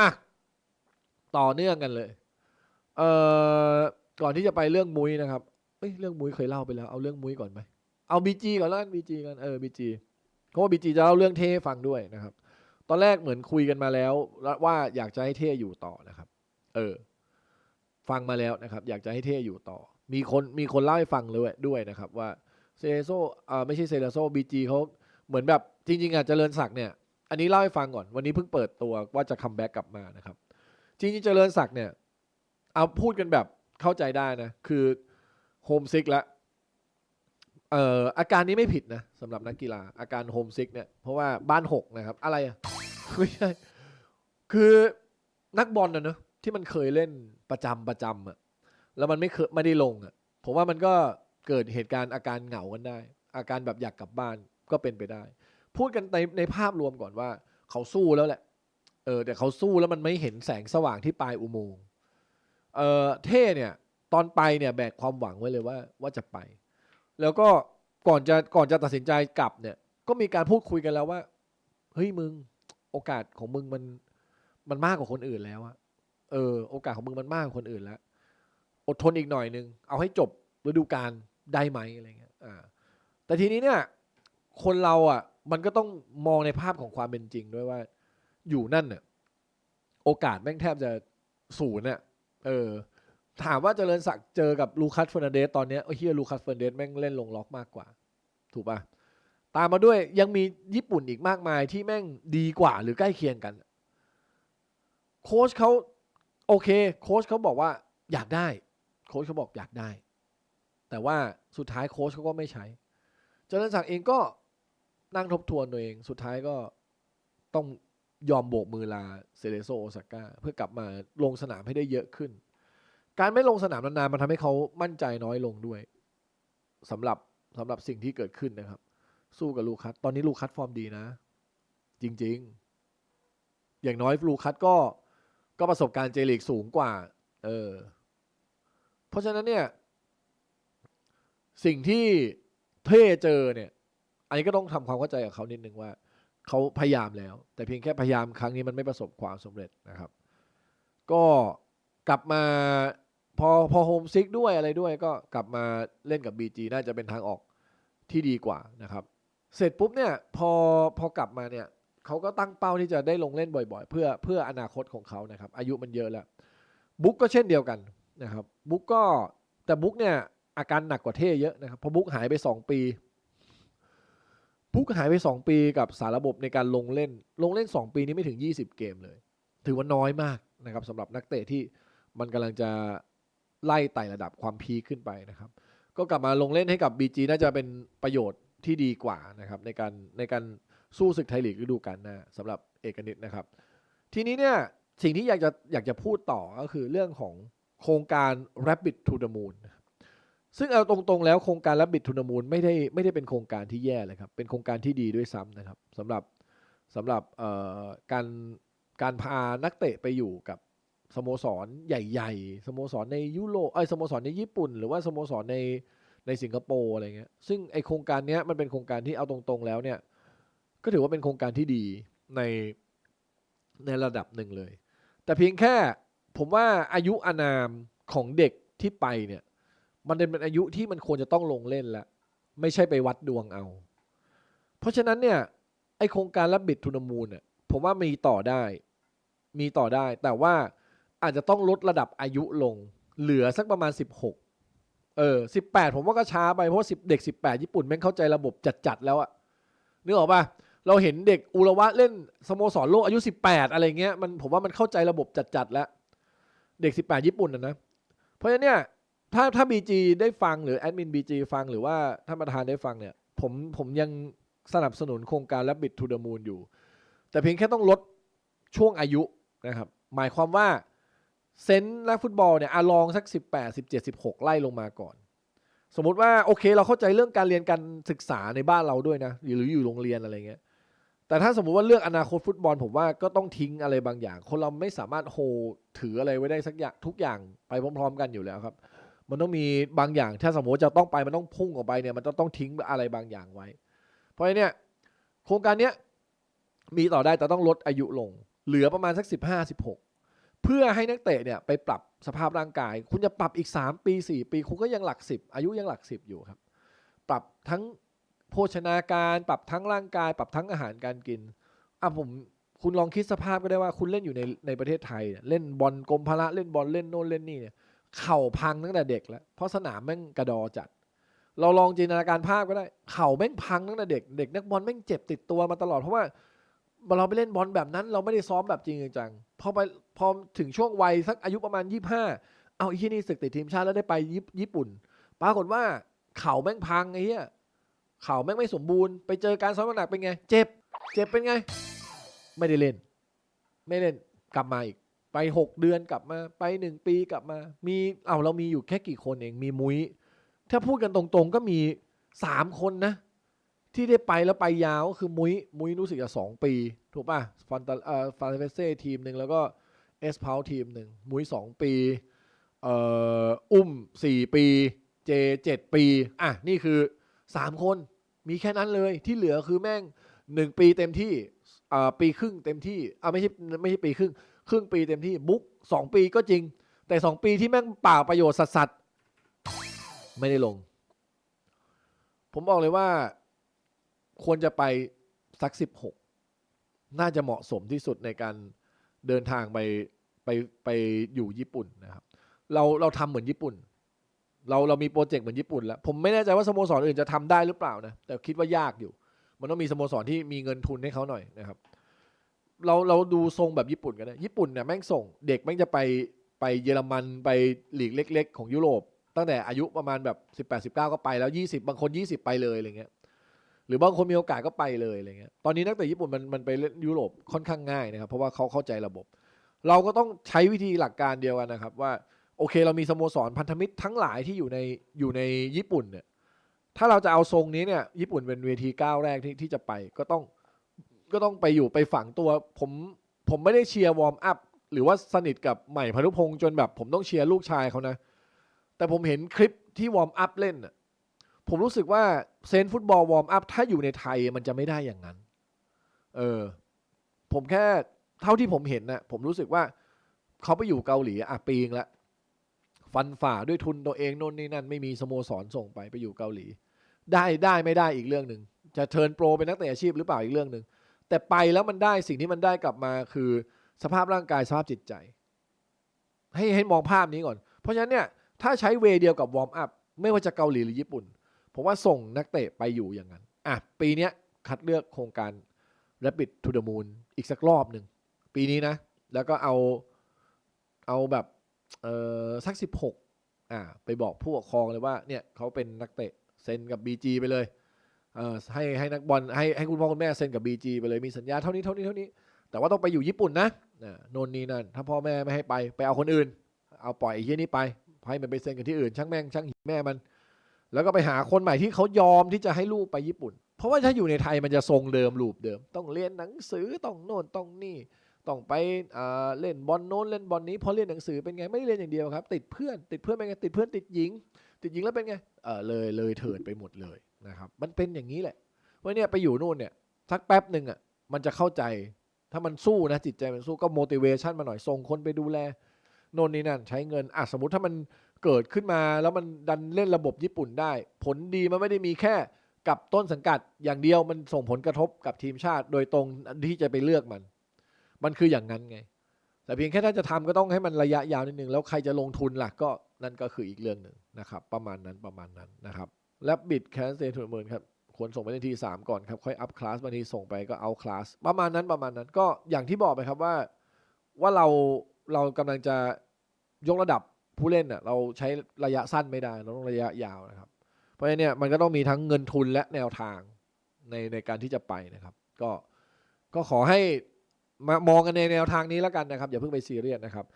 อะต่อเนื่องกันเลย เอ่อก่อนที่จะไปเรื่องมุ้ยนะครับเอ้ยเรื่องมุ้ยเคยเล่าไปแล้วเอาเรื่องมุ้ยก่อนไหมเอาบีจีก่อนแล้วกันบีจีกันเออบีจีเพราะว่าบีจีจะเล่าเรื่องเท่ให้ฟังด้วยนะครับ ตอนแรกเหมือนคุยกันมาแล้วว่าอยากจะให้เท่อยู่ต่อนะครับ เออ ฟังมาแล้วนะครับ อยากจะให้เท่อยู่ต่อ มีคนมีคนเล่าให้ฟังเลยด้วยนะครับ ว่าเซเลโซอ่าไม่ใช่เซเลโซบีจีเขาเหมือนแบบจริงๆอะเจริญศักดิ์เนี่ย อันนี้เล่าให้ฟังก่อน วันนี้เพิ่งเปิดตัวว่าจะคัมแบ็กกลับมานะครับ จริงๆเจริญศักดิ์เนี่ย เอาพูดกันแบบเข้าใจได้นะ คือโฮมซิกแล้วเอ่ออาการนี้ไม่ผิดนะสำหรับนักกีฬาอาการโฮมซิกเนี่ยเพราะว่าบ้านหกนะครับ อะไรอะไม่ใช่คือนักบอลนะเนอะที่มันเคยเล่นประจำประจำอะแล้วมันไม่เคยไม่ได้ลงอะผมว่ามันก็เกิดเหตุการณ์อาการเหงากันได้ อาการแบบอยากกลับบ้านก็เป็นไปได้ พูดกันในในภาพรวมก่อนว่า เขาสู้แล้วแหละ เออแต่เขาสู้แล้วมันไม่เห็นแสงสว่างที่ปลายอุโมงค์เออเท่เนี่ย ตอนไปเนี่ยแบกความหวังไว้เลยว่าว่าจะไป แล้วก็ก่อนจะก่อนจะตัดสินใจกลับเนี่ย ก็มีการพูดคุยกันแล้วว่า เฮ้ยมึง โอกาสของมึงมันมันมากกว่าคนอื่นแล้วอะเออ โอกาสของมึงมันมากกว่าคนอื่นแล้ว อดทนอีกหน่อยนึง เอาให้จบฤดูกาลได้ไหมอะไรเงี้ย อ่า แต่ทีนี้เนี่ย คนเราอะ มันก็ต้องมองในภาพของความเป็นจริงด้วยว่า อยู่นั่นเนี่ยโอกาสแม่งแทบจะศูนย์น่ะเออ ถามว่าเจริญศักดิ์เจอกับลูคัสเฟอร์นันเดสตอนเนี้ยโอ้เฮียลูคัสเฟอร์นันเดสแม่งเล่นลงล็อกมากกว่า ถูกปะตามมาด้วยยังมีญี่ปุ่นอีกมากมายที่แม่งดีกว่าหรือใกล้เคียงกัน โค้ชเขาโอเค โค้ชเขาบอกว่าอยากได้ โค้ชเขาบอกอยากได้ แต่ว่าสุดท้ายโค้ชเขาก็ไม่ใช้เจริญศักดิ์เองก็ นั่งทบทวนตัวเอง สุดท้ายก็ต้องยอมโบกมือลาเซเลโซโอซาก้าเพื่อกลับมาลงสนามให้ได้เยอะขึ้น การไม่ลงสนามนานๆมันทำให้เขามั่นใจน้อยลงด้วยสำหรับสำหรับสิ่งที่เกิดขึ้นนะครับ สู้กับลูคัสตอนนี้ลูคัสฟอร์มดีนะ จริง ๆ อย่างน้อยลูคัสก็ก็ประสบการณ์เจลีกสูงกว่า เออ เพราะฉะนั้นเนี่ย สิ่งที่เท่เจอเนี่ย อันนี้ก็ต้องทำความเข้าใจกับเขานิดนึงว่าเขาพยายามแล้ว แต่เพียงแค่พยายามครั้งนี้มันไม่ประสบความสำเร็จนะครับ ก็กลับมาพอพอโฮมซิกด้วยอะไรด้วยก็กลับมาเล่นกับ BG น่าจะเป็นทางออกที่ดีกว่านะครับ เสร็จปุ๊บเนี่ยพอพอกลับมาเนี่ยเขาก็ตั้งเป้าที่จะได้ลงเล่นบ่อยๆ เพื่อเพื่ออนาคตของเขานะครับ อายุมันเยอะแล้วบุ๊กก็เช่นเดียวกันนะครับบุ๊กก็แต่บุ๊กเนี่ยอาการหนักกว่าเท่เยอะนะครับเพราะบุ๊กหายไป 2 ปี บุ๊กหายไป 2 ปีกับสารระบบในการลงเล่น ลงเล่น 2 ปีนี้ไม่ถึง 20 เกมเลย ถือว่าน้อยมากนะครับสำหรับนักเตะที่มันกำลังจะไล่ไต่ระดับความพีขึ้นไปนะครับ ก็กลับมาลงเล่นให้กับ BG น่าจะเป็นประโยชน์ที่ดีกว่านะครับในการในการสู้ศึกไทยลีกฤดูกาลหน้าสำหรับเอกนิตนะครับ ทีนี้เนี่ยสิ่งที่อยากจะอยากจะพูดต่อก็คือเรื่องของโครงการ Rabbit to the Moon นะครับ ซึ่งเอาตรงๆแล้วโครงการ Rabbit to the Moon ไม่ได้ไม่ได้เป็นโครงการที่แย่เลยครับ เป็นโครงการที่ดีด้วยซ้ำนะครับสำหรับสำหรับการการพานักเตะไปอยู่กับสโมสรใหญ่ ๆ สโมสรในยุโรปเอ้ยสโมสรในญี่ปุ่น หรือว่าสโมสรในในสิงคโปร์อะไรเงี้ยซึ่งไอโครงการเนี้ยมันเป็นโครงการที่เอาตรงๆแล้วเนี่ยก็ถือว่าเป็นโครงการที่ดีในในระดับหนึ่งเลย แต่เพียงแค่ผมว่าอายุอานามของเด็กที่ไปเนี่ย มันเป็นอายุที่มันควรจะต้องลงเล่นแล้ว ไม่ใช่ไปวัดดวงเอา เพราะฉะนั้นเนี่ย ไอโครงการรับบิดทุนมูลเนี่ยผมว่ามีต่อได้ มีต่อได้ แต่ว่าอาจจะต้องลดระดับอายุลง เหลือสักประมาณ 16 เออ 18 ผมว่าก็ช้าไปเพราะ10เด็ก 18 ญี่ปุ่นแม่งเข้าใจระบบจัดๆแล้วอะนึกออกปะเราเห็นเด็กอุระวะเล่นสโมสรโลกอายุ 18 อะไรเงี้ยมันผมว่ามันเข้าใจระบบจัดๆแล้ว เด็ก 18 ญี่ปุ่นนะนะ เพราะฉะนั้นเนี่ย ถ้าถ้า BG ได้ฟังหรือแอดมิน BG ฟังหรือว่าท่านประธานได้ฟังเนี่ย ผมผมยังสนับสนุนโครงการ Rabbit to the Moon อยู่ แต่เพียงแค่ต้องลดช่วงอายุนะครับ หมายความว่า เซนส์นักฟุตบอลเนี่ยอะลองสัก 18 17 16 ไล่ลงมาก่อน สมมุติว่าโอเคเราเข้าใจเรื่องการเรียนการศึกษาในบ้านเราด้วยนะ หรืออยู่โรงเรียนอะไรเงี้ยแต่ถ้าสมมุติว่าเลือกอนาคตฟุตบอลผมว่าก็ต้องทิ้งอะไรบางอย่าง คนเราไม่สามารถโฮถืออะไรไว้ได้สักอย่างทุกอย่างไปพร้อม ๆ กันอยู่แล้วครับ มันต้องมีบางอย่าง ถ้าสมมติจะต้องไปมันต้องพุ่งออกไปเนี่ยมันจะต้องทิ้งอะไรบางอย่างไว้ เพราะฉะนั้นเนี่ยโครงการเนี้ยมีต่อได้แต่ต้องลดอายุลง เหลือประมาณสัก 15 16 เพื่อให้นักเตะเนี่ยไปปรับสภาพร่างกาย คุณจะปรับอีก 3 ปี 4 ปี คุณก็ยังหลัก 10 อายุยังหลัก 10 อยู่ครับ ปรับทั้งโภชนาการ ปรับทั้งร่างกาย ปรับทั้งอาหารการกินอะผมคุณลองคิดสภาพก็ได้ว่าคุณเล่นอยู่ในในประเทศไทย เล่นบอลกรมพละเล่นบอลเล่นโน่นเล่นนี่เนี่ย เข่าพังตั้งแต่เด็กแล้ว เพราะสนามแม่งกระดอจัด เราลองจินตนาการภาพก็ได้ เข่าแม่งพังตั้งแต่เด็ก เด็กนักบอลแม่งเจ็บติดตัวมาตลอดเพราะว่าเราไปเล่นบอลแบบนั้น เราไม่ได้ซ้อมแบบจริงจังพอไปพอถึงช่วงวัยสักอายุประมาณยี่ห้าเอาไอ้ที่นี่ศึกติดทีมชาติแล้วได้ไปญี่ญปุ่น ปรากฏว่าเข่าแม่งพังไอ้เหี้ยเข่าแม่งไม่สมบูรณ์ไปเจอการซ้อมหนักเป็นไง เจ็บ เจ็บเป็นไง ไม่ได้เล่น ไม่เล่นกลับมาอีก ไปหกเดือนกลับมาไปหนึ่งปีกลับมา มีเอาเรามีอยู่แค่กี่คนเองมีมุ้ย ถ้าพูดกันตรงๆก็มีสามคนนะ ที่ได้ไปแล้วไปยาวก็คือมุ้ย มุ้ยรู้สึกจะสองปี ถูกป่ะฟันตาเอ่อฟานเฟเซ่ทีมหนึ่งแล้วก็เอสพาวทีมหนึ่งมุ้ยสองปีเอ่ออุ้มสี่ปีเจเจ็ดปี อะ นี่คือสามคนมีแค่นั้นเลยที่เหลือคือแม่งหนึ่งปีเต็มที่อ่าปีครึ่งเต็มที่อ่าไม่ใช่ไม่ใช่ปีครึ่ง ครึ่งปีเต็มที่บุ๊กสองปีก็จริง แต่สองปีที่แม่งเปล่าประโยชน์สัสๆไม่ได้ลง ผมบอกเลยว่าควรจะไปสักสิบหกน่าจะเหมาะสมที่สุดในการเดินทางไปไปไปอยู่ญี่ปุ่นนะครับ เราเราทำเหมือนญี่ปุ่น เราเรามีโปรเจกต์เหมือนญี่ปุ่นแล้ว ผมไม่แน่ใจว่าสโมสรอื่นจะทำได้หรือเปล่านะ แต่คิดว่ายากอยู่ มันต้องมีสโมสรที่มีเงินทุนให้เขาหน่อยนะครับ เราเราดูทรงแบบญี่ปุ่นกันนะญี่ปุ่นเนี่ยแม่งส่งเด็กแม่งจะไปไปเยอรมันไปหลีกเล็ก ๆ ของยุโรป ตั้งแต่อายุประมาณแบบสิบแปดสิบเก้าก็ไปแล้วยี่สิบบางคนยี่สิบไปเลยอะไรเงี้ยหรือบางคนมีโอกาสก็ไปเลยอะไรเงี้ยตอนนี้นักเตะญี่ปุ่นมันมันไปเล่นยุโรปค่อนข้างง่ายนะครับเพราะว่าเขาเข้าใจระบบ เราก็ต้องใช้วิธีหลักการเดียวกันนะครับว่าโอเคเรามีสโมสรพันธมิตรทั้งหลายที่อยู่ในอยู่ในญี่ปุ่นเนี่ยถ้าเราจะเอาทรงนี้เนี่ยญี่ปุ่นเป็นเวทีก้าวแรกที่ที่จะไปก็ต้อง ก็ต้องไปอยู่ไปฝังตัว ผมผมไม่ได้เชียร์วอร์มอัพหรือว่าสนิทกับใหม่พานุพงษ์จนแบบ ผมต้องเชียร์ลูกชายเขานะ แต่ผมเห็นคลิปที่วอร์มอัพเล่นน่ะผมรู้สึกว่าเซนฟุตบอลวอร์มอัพถ้าอยู่ในไทยมันจะไม่ได้อย่างนั้น เออ ผมแค่เท่าที่ผมเห็นนะผมรู้สึกว่าเขาไปอยู่เกาหลีอะปีงละฟันฝ่าด้วยทุนตัวเองโน่นนี่นั่น ไม่มีสโมสรส่งไปไปอยู่เกาหลี ได้ได้ไม่ได้อีกเรื่องหนึ่งจะเทิร์นโปรเป็นนักเตะอาชีพหรือเปล่าอีกเรื่องหนึ่ง แต่ไปแล้วมันได้สิ่งที่มันได้กลับมาคือสภาพร่างกายสภาพจิตใจ ให้ให้มองภาพนี้ก่อน เพราะฉะนั้นเนี่ยถ้าใช้เวเดียวกับวอร์มอัพไม่ว่าจะเกาหลีหรือญี่ปุ่น ผมว่าส่งนักเตะไปอยู่อย่างนั้น อะ ปีนี้คัดเลือกโครงการ Rapid to the Moon อีกสักรอบหนึ่ง ปีนี้นะ แล้วก็เอาเอาแบบเออสักสิบหกอ่า ไปบอกผู้ปกครองเลยว่าเนี่ยเขาเป็นนักเตะเซ็นกับ BG ไปเลย เออให้ให้นักบอลให้ให้คุณพ่อคุณแม่เซ็นกับ BG ไปเลยมีสัญญาเท่านี้เท่านี้เท่านี้ แต่ว่าต้องไปอยู่ญี่ปุ่นนะนะโนนนี่นั่นถ้าพ่อแม่ไม่ให้ไปไปเอาคนอื่น เอาปล่อยไอ้เหี้ยนี้ไปให้มันไปเซ็นกับที่อื่น ช่างแม่งช่างหิแม่มัน แล้วก็ไปหาคนใหม่ที่เขายอมที่จะให้ลูกไปญี่ปุ่น เพราะว่าถ้าอยู่ในไทยมันจะทรงเดิมรูปเดิม ต้องเรียนหนังสือต้องโน่นต้องนี่ต้องไปเล่นบอลโน้นเล่นบอลนี้พอเรียนหนังสือเป็นไงไม่ได้เรียนอย่างเดียวครับ ติดเพื่อนติดเพื่อนเป็นไงติดเพื่อนติดหญิง ติดหญิงแล้วเป็นไงเออเลยเลยเถิดไปหมดเลยนะครับ มันเป็นอย่างนี้แหละเพราเนี่ยไปอยู่นู่นเนี่ยสักแป๊บหนึ่งอะมันจะเข้าใจ ถ้ามันสู้นะจิตใจมันสู้ก็ motivation มาหน่อยส่งคนไปดูแลโน่นนี่นั่นใช้เงินอะสมมติถ้ามันเกิดขึ้นมาแล้วมันดันเล่นระบบญี่ปุ่นได้ ผลดีมันไม่ได้มีแค่กับต้นสังกัดอย่างเดียวมันส่งผลกระทบกับทีมชาติ โดยตรงที่จะไปเลือกมัน มันคืออย่างนั้นไง แต่เพียงแค่ถ้าจะทำก็ต้องให้มันระยะยาวนิดนึงแล้วใครจะลงทุนล่ะก็ นั่นก็คืออีกเรื่องหนึ่งนะครับ ประมาณนั้นประมาณนั้นนะครับและบิดแคสเซทุนเมินครับควรส่งไปในทีสามก่อนครับ ค่อยอัพคลาสบางทีส่งไปก็เอาคลาสประมาณนั้นประมาณนั้นก็อย่างที่บอกไปครับว่า ว่าเราเรากำลังจะยกระดับผู้เล่นเน่ะเราใช้ระยะสั้นไม่ได้ เราต้องระยะยาวนะครับ เพราะฉะนั้นเนี่ยมันก็ต้องมีทั้งเงินทุนและแนวทางในในการที่จะไปนะครับ ก็ก็ขอให้มามองกันในแนวทางนี้แล้วกันนะครับ อย่าเพิ่งไปซีเรียสนะครับ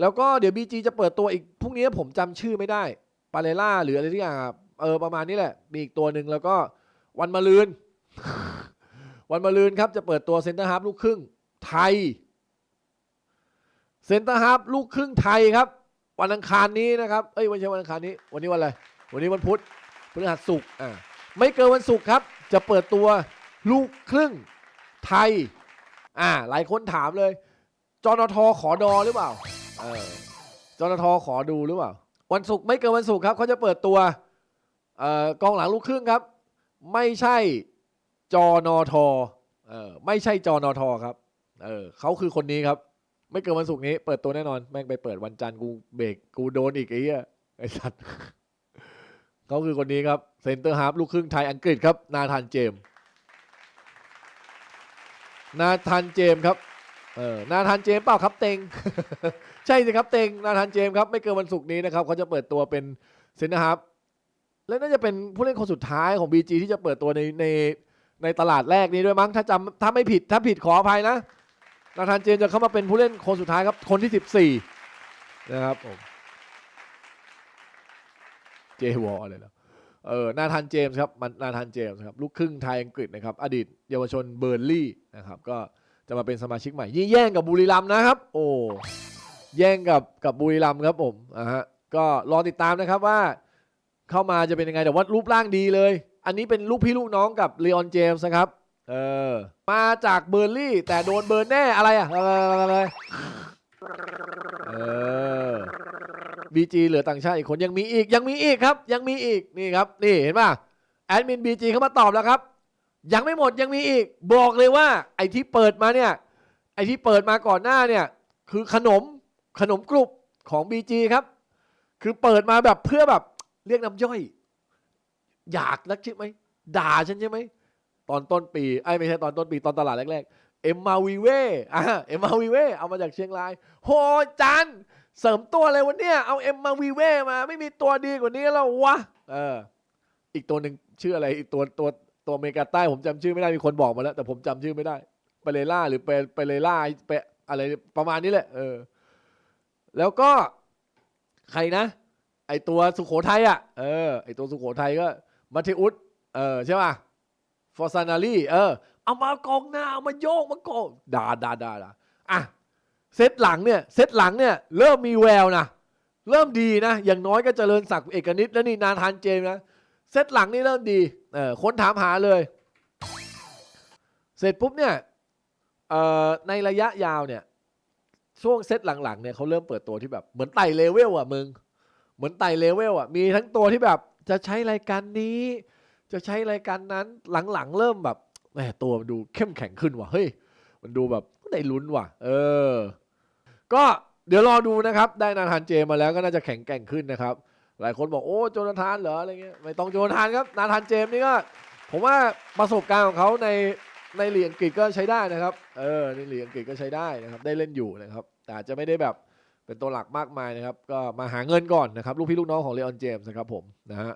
แล้วก็เดี๋ยว BG จะเปิดตัวอีกพรุ่งนี้ผมจำชื่อไม่ได้ปาเลล่าหรืออะไรที่อย่างอะเออประมาณนี้แหละ มีอีกตัวหนึ่งแล้วก็วันมะรืน วันมะรืนครับจะเปิดตัวเซนเตอร์ฮาร์ฟลูกครึ่งไทยเซนเตอร์ฮาร์ฟลูกครึ่งไทยครับ วันอังคารนี้นะครับเอ้ยไม่ใช่วันอังคารนี้ วันนี้วันอะไรวันนี้วันพุธพฤหัสศุกร์อ่าไม่เกินวันศุกร์ครับ จะเปิดตัวลูกครึ่งไทย อ่า หลายคนถามเลยจอนทอขอดอหรือเปล่า เออจนทขอดูหรือเปล่า วันศุกร์ไม่เกินวันศุกร์ครับเขาจะเปิดตัวเอ่อกองหลังลูกครึ่งครับ ไม่ใช่จนทเออไม่ใช่จนทครับเออเขาคือคนนี้ครับ ไม่เกินวันศุกร์นี้เปิดตัวแน่นอนแม่งไปเปิดวันจันทร์กูเบรกกูโดนอีกไอ้เหี้ยไอ้สัตว์เขาคือคนนี้ครับเซนเตอร์ฮาร์ฟลูกครึ่งไทยอังกฤษครับ นาธานเจมส์นาธานเจมส์ครับเออนาธานเจมส์เปล่าครับเต็ง ใช่สิครับเตงนาธานเจมส์ครับไม่เกินวันศุกร์นี้นะครับเขาจะเปิดตัวเป็นเซนเตอร์ฮาร์ฟและน่าจะเป็นผู้เล่นคนสุดท้ายของ BG ที่จะเปิดตัวในในในตลาดแรกนี้ด้วยมั้งถ้าจำถ้าไม่ผิดถ้าผิดขออภัยนะนาธานเจมส์จะเข้ามาเป็นผู้เล่นคนสุดท้ายครับคนที่ 14 นะครับผมเจวอเลยนะเออนาธานเจมส์ครับมันนาธานเจมส์ครับลูกครึ่งไทยอังกฤษนะครับอดีตเยาวชนเบอร์ลี่นะครับก็จะมาเป็นสมาชิกใหม่ยี่แย่งกับบุรีรัมย์นะครับ โอ้ แย่งกับกับบุรีรัมย์ครับผมอะฮะก็รอติดตามนะครับว่า เข้ามาจะเป็นยังไงแต่ว่ารูปร่างดีเลย อันนี้เป็นลูกพี่ลูกน้องกับเลออนเจมส์นะครับเออมาจากเบอร์ลี่ แต่โดนเบอร์แน่อะไรอะอะไรเออบีจีเหลือต่างชาติอีกคนยังมีอีกยังมีอีกครับ ยังมีอีกนี่ครับนี่เห็นป่ะแอดมินบีจีเข้ามาตอบแล้วครับ ยังไม่หมดยังมีอีก บอกเลยว่า ไอ้ที่เปิดมาเนี่ย ไอ้ที่เปิดมาก่อนหน้าเนี่ย คือขนม ขนมกรุบของ BG ครับ คือเปิดมาแบบเพื่อแบบเรียกน้ำย่อย อยากนักใช่ไหมด่าฉันใช่ไหมตอนต้นปีไอ้ไม่ใช่ตอนต้นปีตอนตลาดแรกๆเอ็มมาวีเว่อะเอ็มมาวีเว่เอามาจากเชียงราย โหจันเสริมตัวอะไรวันเนี้ยเอาเอ็มมาวีเว่มา ไม่มีตัวดีกว่านี้แล้ววะเออ อีกตัวหนึ่งชื่ออะไรอีกตัวตัวตัวอเมริกาใต้ผมจำชื่อไม่ได้มีคนบอกมาแล้ว แต่ผมจำชื่อไม่ได้เปเรล่าหรือเปเปเรล่าเปอะไรประมาณนี้แหละเออ แล้วก็ใครนะ ไอตัวสุโขทัยอะ เออ ไอตัวสุโขทัยก็มาเทอุสเออใช่ป่ะ ฟอร์ซานาลีเออ เอามากองหน้า เอามาโยกมากองด่าด่าด่าด่าอะ เซตหลังเนี่ย เซตหลังเนี่ย เริ่มมีแววนะ เริ่มดีนะ อย่างน้อยก็เจริญศักดิ์เอกนิตแล้วนี่นาธานเจมนะ เซตหลังนี่เริ่มดี เออค้นถามหาเลย เสร็จปุ๊บเนี่ย เอ่อ ในระยะยาวเนี่ย ช่วงเซตหลังๆเนี่ยเขาเริ่มเปิดตัวที่แบบเหมือนไต่เลเวลอะมึง เหมือนไต่เลเวลอะมีทั้งตัวที่แบบจะใช้รายการนี้ จะใช้รายการนั้นหลังๆ เริ่มแบบแหมตัวมันดูเข้มแข็งขึ้นว่ะเฮ้ยมันดูแบบได้ลุ้นว่ะ เออ ก็เดี๋ยวรอดูนะครับ ได้นาธานเจมาแล้วก็น่าจะแข็งแกร่งขึ้นนะครับ หลายคนบอกโอ้โจนาธานเหรออะไรเงี้ยไม่ต้องโจนาธานครับ นาธานเจมนี่ก็ ผมว่าประสบการณ์ของเขาใน ในลีกอังกฤษก็ใช้ได้นะครับ เออในลีกอังกฤษก็ใช้ได้นะครับ ได้เล่นอยู่นะครับ แต่อาจจะไม่ได้แบบเป็นตัวหลักมากมายนะครับ ก็มาหาเงินก่อนนะครับ ลูกพี่ลูกน้องของเลออนเจมส์นะครับผมนะฮะ